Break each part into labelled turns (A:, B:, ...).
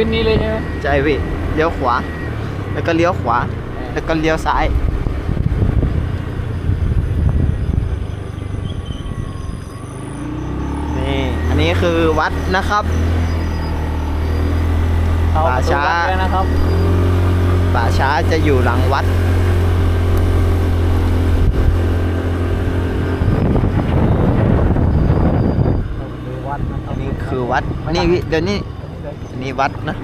A: ขึ้นนี้เลยใช่ไหม
B: ใจพี่เลี้ยวขวา แล้วก็เลี้ยวขวา แล้วก็เลี้ยวซ้าย นี่ อันนี้คือวัดนะครับ
A: เอ
B: ป่าช้า
A: ดูกันเลยนะครับ
B: ป่าช้าจะอยู่หลังวัด
A: ดูวัดนะครับ
B: อันนี้คือวัด นี่พี่เดี๋ยวนี้อั นนี้วัดนะ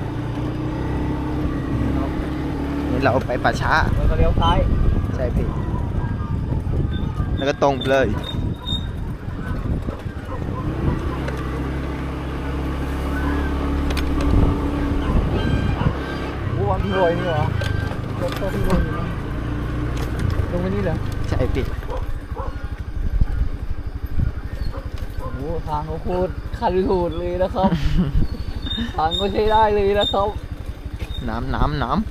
B: นี่เราไปป่าช้า
A: แล้วก็เลี้ยวซ้าย
B: ใช่พี่แล้วก็ตรงไปเลย
A: โอ้วันรวยนี่หรอรถต้นรวยอยู่นะลงไปนี่เหรอ
B: ใช่พี่
A: โอ้โหทางเขาโคตรคันหูดเลยนะครับ ทางก็ใช้ได้เลยนะครับ
B: น้ำน้ำน้ำ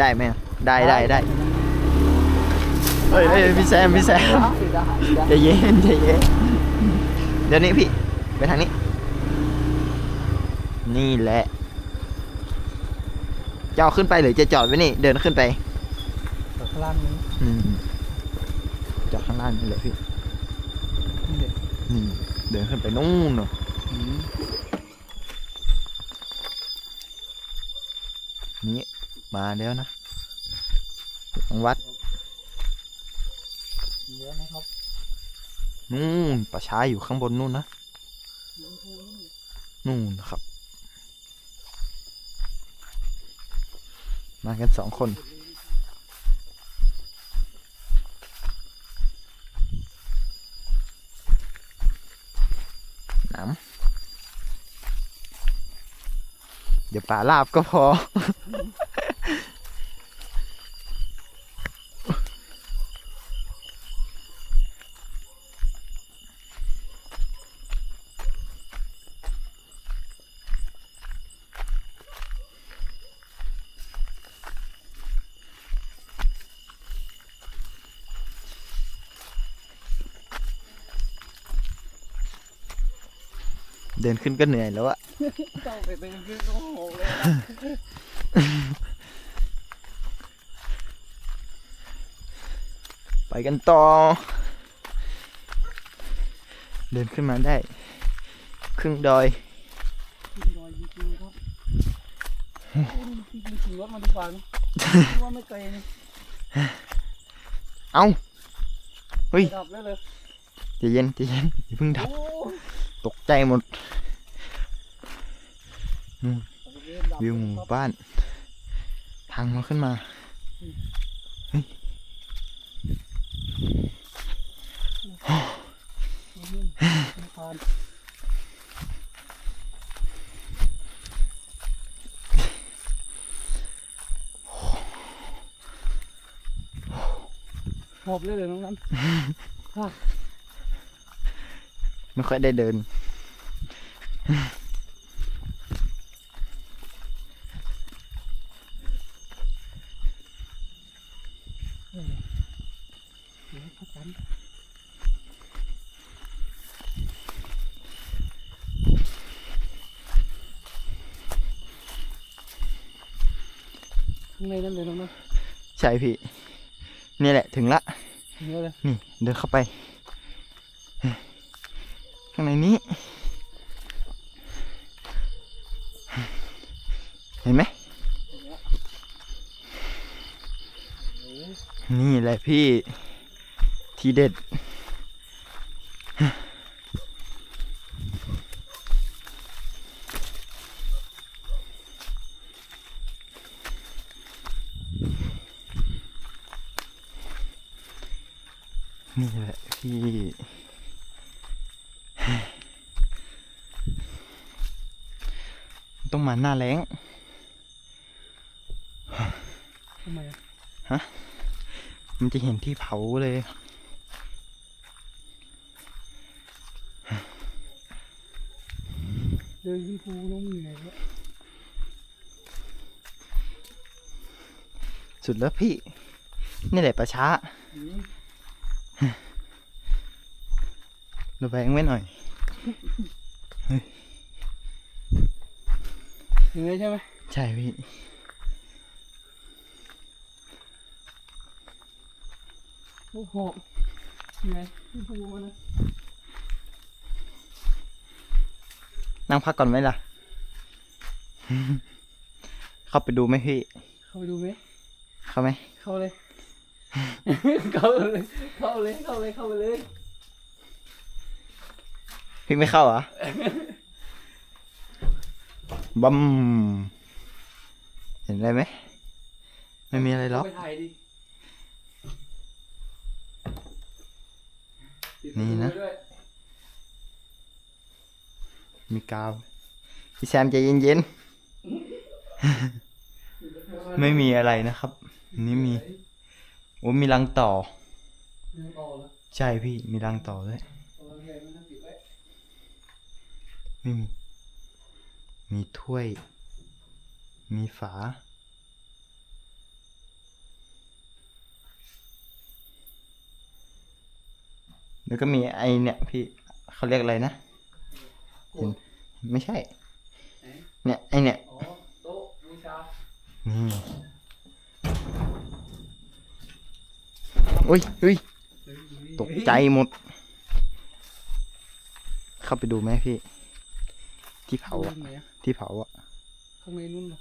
B: ได้ไหมอะได้ได้ได้เฮ้ยเฮ้ยพี่แซมพี่แซม
A: ได้ได้
B: ใจเย็นใจเย็นเดี๋ยวนี้พี่ไปทางนี้ นี่แหละจะเอาขึ้นไปหรือจะจอดไว้นี่ เดินขึ้นไป
A: ข้างล่างนี้
B: อืมจอดข้างล่างนี่แหละพี่
A: นี่ เด็ก
B: นี่เดินขึ้นไปนู่นเนอะ
A: อืม
B: นี่มาแล้วนะของวัด
A: เยอะนะครับ
B: นู่นป่าช้าอยู่ข้างบนนู่นนะนู่นนะครับ มากันสองคนน้ำเดี๋ยว ป่าลาบก็พอ เดินขึ้นก็เหนื่อยแล้วอะ
A: ต้องไปเป็นครึ่งชั่วโมงเลยนะ
B: ไปกันต่อ เดินขึ้นมาได้ ครึ่งดอย
A: ขึ้นดอยจริงๆครับจริงๆขี่รถมาดีกว่านะว่าไม่ไกลนี่
B: เอ้าเฮ้ย
A: ดับแล้วเลย
B: ใจเย็นใจเย็นอย่าเพิ่งดับ
A: โอ้
B: ตกใจหมด
A: ดับ
B: วิวหมู่บ้าน ทางมาขึ้นมา
A: ผ่านหอบเลยเลยน้องนั้น
B: ไม่ค่อยได้เดิน
A: ข้างในนั่นเลยน้องนั้น
B: ใช่พี่ นี่แหละถึงละ
A: เยอะเลย
B: นี่เดินเข้าไป ข้างในนี้ เห็นไหมนี่แหละพี่ ทีเด็ด นี่แหละพี่ ต้องมา หน้าแรง
A: ทำไมอะ
B: มันจะเห็นที่เผาเลย
A: เดินขึ้นภูน้องเหนื่อยแล้ว
B: สุดแล้วพี่ นี่แหละประช้า
A: อืม
B: ระแวงไว้หน่อย เฮ้ย
A: เหนื่อยใช่ไหม
B: ใช่พี่
A: โอ้โหเหนื่อยพี่ภูมินะ
B: นั่งพักก่อนไหมล่ะ เข้าไปดูไหมพี่
A: เข้าไปดูไหม
B: เข้าไหม
A: เข้าเลย เข้าเลย เข้าเลย เข้าเลย เข้าไปเลย
B: พี่ไม่เข้าเหรอ บัมเห็นอะไรไหมไม่มีอะไรหรอก
A: ไปถ่ายดิปิด
B: นี่นะ
A: ประตูไว้ด้วย
B: มีกาว พี่แซมใจเย็นๆ ไม่มีอะไรนะครับนี่มีโอ้มีรังต่อ
A: เรื่องต่อแล้ว
B: ใช่พี่มีรังต่อด้วย
A: ตอนใหญ่มันต้องปิดไว้
B: ไม่มี มีถ้วย มีฝา แล้วก็มีไอเนี่ยพี่เขาเรียกอะไรนะเห็นไม่ใช่
A: ไหน
B: เนี่ยไอเนี่ย
A: อ๋อโต๊ะบูชา
B: นี่อุ้ยอุ้ย
A: เฮ้ยดูดิ
B: ตกใจหมด เข้าไปดูไหมพี่ ที่เผา
A: ดู
B: อะ
A: ตรงไหนอะ
B: ที่เผาอะ
A: ข้างในนู่นเหรอ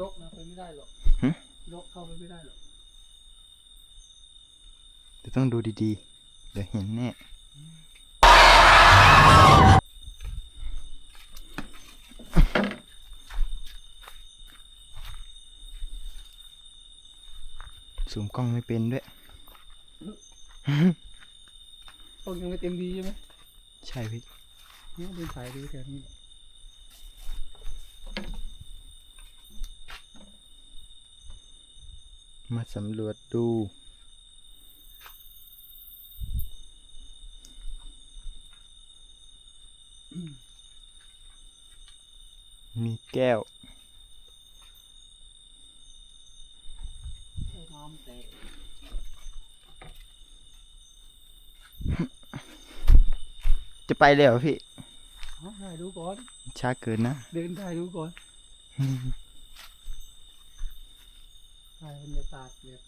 A: ลกนะไปไม่ได้หรอก
B: หึ
A: ลกเข้าไปไม่ได้หรอก
B: เดี๋ยวต้องดูดีๆ เดี๋ยวเห็นแน่ซูมกล้องไม่เป็นด้วย
A: พวกยังไม่เต็มดีใช่ไหม
B: ใช่พี่
A: เนี่ยเดินสายดูแถวนี้
B: มาสำรวจดู มีแก้ว
A: น้ำแตก
B: จะไปเลยเหรอพี่
A: อ๋อถ่ายดูก่อน
B: ช้าเกินนะ
A: เดินถ่ายดูก่อนถ่ายบรรยากาศแบบ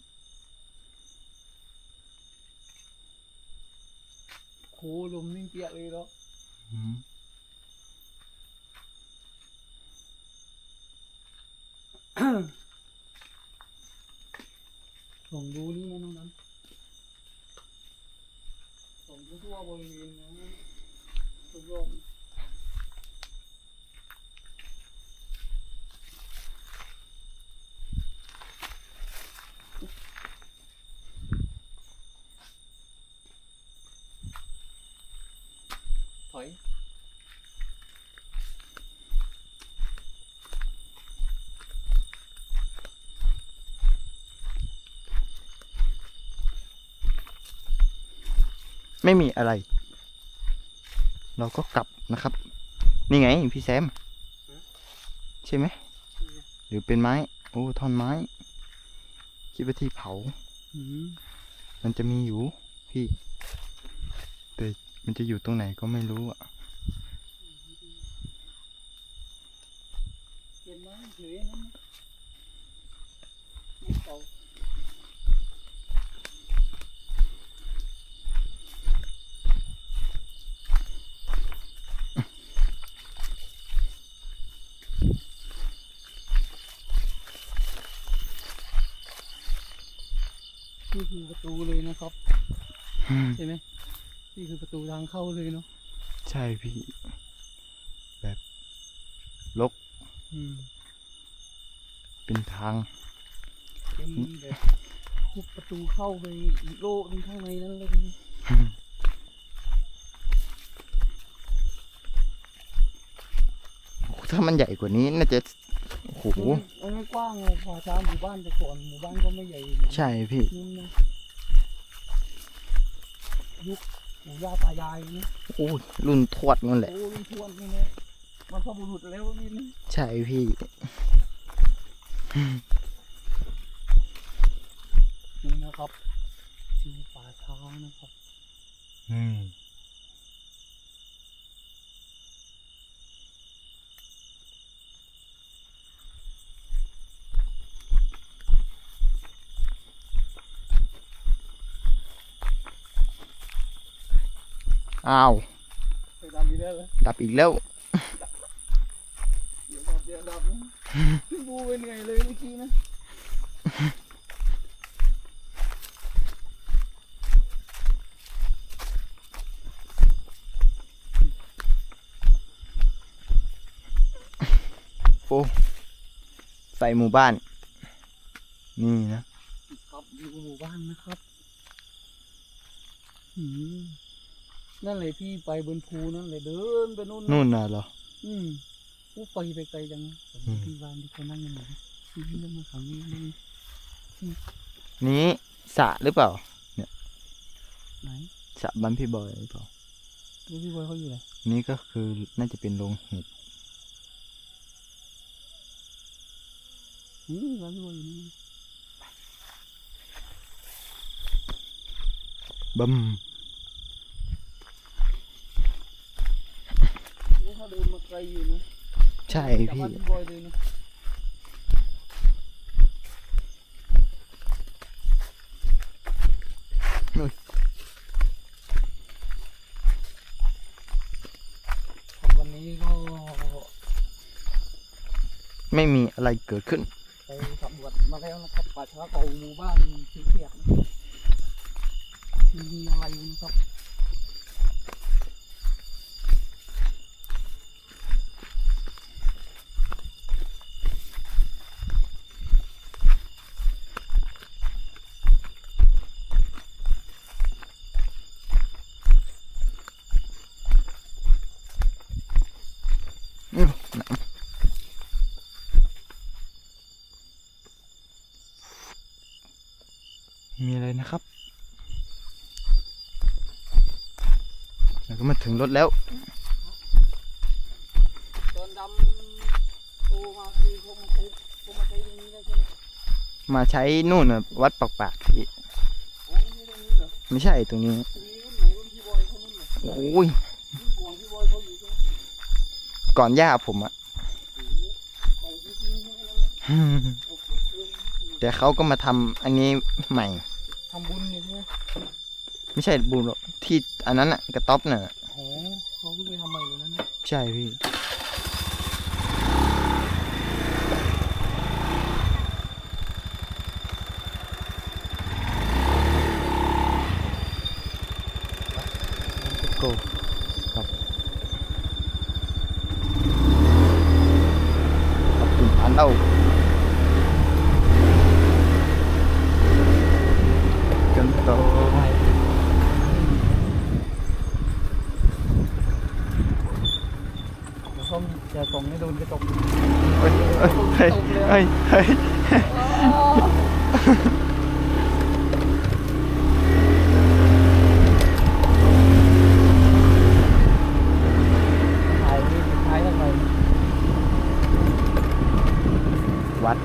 A: โคลมนิ่งเปียกเลยเนาะส่องดูนี่นะน้องนั้นส่องดูทั่วบริเวณนะรอบๆ ถอย
B: ไม่มีอะไร เราก็กลับนะครับ นี่ไงพี่แซม ใช่ไหม หรือเป็นไม้ โอ้ท่อนไม้ คิดว่าที่เผา
A: อืม
B: มันจะมีอยู่พี่แต่ มันจะอยู่ตรงไหนก็ไม่รู้อะ
A: เห็นไหมเฉยนั่นนะไม่เก่านี่คือประตูเลยนะครับ ใช่ไหม นี่คือประตูทางเข้าเลยเนาะ
B: ใช่พี่ แบบลก
A: อืม
B: เป็นทาง
A: เป็นแบบทุบประตูเข้าไปอีกโลกหนึงข้างในนั้นเลยนะ
B: ถ้ามันใหญ่กว่านี้น่าจะโอ้โห
A: มันไม่กว้างเลยพอช้าหมู่บ้านแต่ก่อนหมู่บ้านก็ไม่ใหญ่เหมือน
B: ใช่พี่
A: นี่นะยุค ปู่ย่าตายายนะ
B: โอ้ยรุ่นทวดนั่นแหละ
A: โอ้ลุงทวนนี่นะมันพบุรุษแล้วนี่นะ
B: ใช่พี่
A: นี่นะครับที่ป่าช้านะครับ
B: อืม อ้าว
A: ไปดำอีกแล้วเหรอ
B: ดับอีกแล้ว
A: เดี๋ยวดับเดี๋ยวดับนะพี่บูไปเหนื่อยเลยเมื่อกี้นะ
B: โอ้ใส่หมู่บ้าน นี่นะ
A: ครับอยู่หมู่บ้านนะครับหืม นั่นเลยพี่ไปบนภูนั่นเลยเดินไปนู่นนะ
B: นู่นน่ะเหรอ
A: อืมผู้ไปไปไกลจังนะ
B: อืม
A: พี่บ้านที่เขานั่งกันอยู่นะพี่เรื่องมาขังนี่นี่
B: นี้สระหรือเปล่า
A: ไหน
B: สระบ้านพี่บอยหรือเปล่า
A: แล้วพี่บอยเขาอยู่ไหน
B: นี่ก็คือน่าจะเป็นโรงเห็ด
A: อืมบ้านพี่บอยอยู่นี่
B: บึม
A: โอ้เขาเดินมาไกลอยู่นะ
B: ใช่
A: จาก
B: พี่
A: บ้านพี่บอยเลยนะ
B: อุ๊ย
A: ครับวันนี้ก็
B: ไม่มีอะไรเกิดขึ้น
A: ไปสำรวจมาแล้วนะครับป่าช้าเก่าหมู่บ้านที่เทียบนะครับไม่มีอะไรนะครับ
B: อื้อน้ำมีอะไรนะครับ แล้วก็มาถึงรถแล้ว
A: ตอนดำโตมาคือคงมาใช้คงมาใช้ตรงนี้ได้ใช่ไหม
B: มาใช้นู่นน่ะวัดปากปากพี่
A: อ๋อไม่ใช่ตรงนี้เหรอ
B: ไม่ใช่ตรงนี้
A: ตรงนี้รุ่นไหนรุ่นพี่บอยเขารุ่นเหรอ
B: โอ้ย
A: รุ่นก่อนพี่บอยเขาอยู่ใช่ไหม
B: ก่อนย่าผมอะ
A: โอ้โหเก่าจริงๆใช่ไหมนั่นนะเอาปุ๊บเลย
B: แต่เขาก็มาทำอันนี้ใหม่
A: ทำบุญนี่ใช่ไหม
B: ไม่ใช่บูมหรอก ที่อันนั้นอะกระต๊อบน่ะ
A: โอ้เขาเพิ่งไปทำใหม่เลยนั่นนะ
B: ใช่พี่ โกครับขอบคุณอันเล่ากันต่อ
A: เดี๋ยว ส้มจะส่งให้โดนกระจก
B: เฮ้ยเฮ้ยเฮ้ยเฮ้ยเฮ้ย
A: ถ่ายนี่ถ่ายทำไม
B: วัด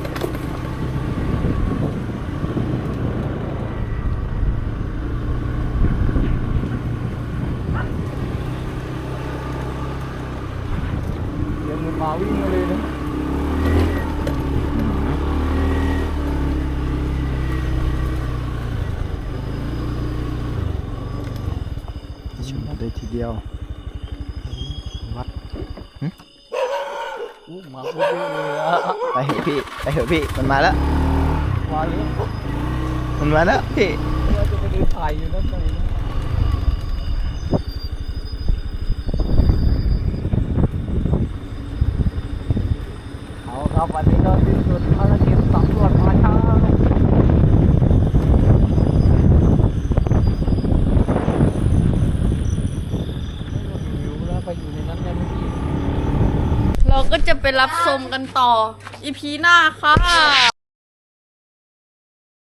A: เดี๋ยวมันมาวิ่งมาเลยนะ
B: ชมได้ทีเดียว วัด
A: อู้มาพูดเยอะเลยอะ
B: ไปเถอะพี่ ไปเถอะพี่ มันมาแล้ว
A: มาเลย
B: มันมาแล้วพี่
A: ว่าจะไปเดินถ่ายอยู่นั่นเลยนะเอาครับวันนี้ก็สิ้นสุดภารกิจสำรวจมาช้าหิวแล้วไปอยู่ในนั้นได้เมื่อกี้
C: เราก็จะไป รับชมกันต่ออีพีหน้าค่ะ